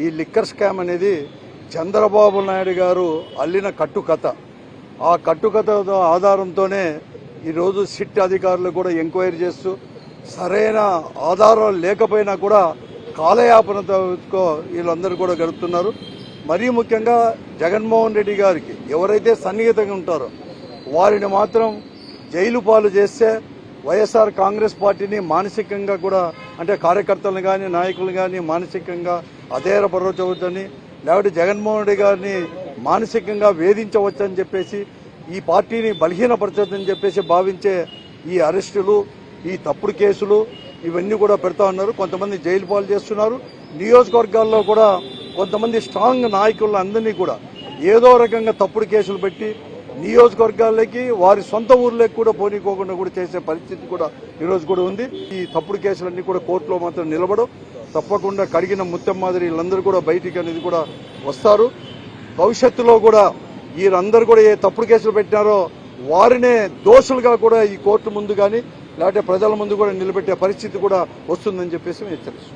ఈ liquor scam అనేది చంద్రబాబు నాయుడు గారు అల్లిన కట్టుకథ. ఆ కట్టుకథ ఆధారంతోనే ఈరోజు సిట్ అధికారులు కూడా ఎంక్వైరీ చేస్తూ సరైన ఆధారాలు లేకపోయినా కూడా కాలయాపనతో వీళ్ళందరూ కూడా గడుపుతున్నారు. మరీ ముఖ్యంగా జగన్మోహన్ రెడ్డి గారికి ఎవరైతే సన్నిహితంగా ఉంటారో వారిని మాత్రం జైలు పాలు చేస్తే వైఎస్ఆర్ కాంగ్రెస్ పార్టీని మానసికంగా కూడా అంటే కార్యకర్తలను కానీ నాయకులు కానీ మానసికంగా అధైర్యపరచవచ్చని లేకపోతే జగన్మోహన్ రెడ్డి గారిని మానసికంగా వేధించవచ్చని చెప్పేసి ఈ పార్టీని బలహీనపరచొద్దని చెప్పేసి భావించే ఈ అరెస్టులు ఈ తప్పుడు కేసులు ఇవన్నీ కూడా పెడతా ఉన్నారు. కొంతమంది జైలు పాలు చేస్తున్నారు. నియోజకవర్గాల్లో కూడా కొంతమంది స్ట్రాంగ్ నాయకులను అందరినీ కూడా ఏదో రకంగా తప్పుడు కేసులు పెట్టి నియోజకవర్గాలకి వారి సొంత ఊర్లోకి కూడా పోనీకోకుండా కూడా చేసే పరిస్థితి కూడా ఈరోజు కూడా ఉంది. ఈ తప్పుడు కేసులన్నీ కూడా కోర్టులో మాత్రం నిలబడవు. తప్పకుండా కడిగిన ముత్యం మాదిరి వీళ్ళందరూ కూడా బయటికి అనేది కూడా వస్తారు. భవిష్యత్తులో కూడా వీరందరూ కూడా ఏ తప్పుడు కేసులు పెట్టినారో వారినే దోషులుగా కూడా ఈ కోర్టు ముందు కానీ లేకపోతే ప్రజల ముందు కూడా నిలబెట్టే పరిస్థితి కూడా వస్తుందని చెప్పేసి మేము తెలుసు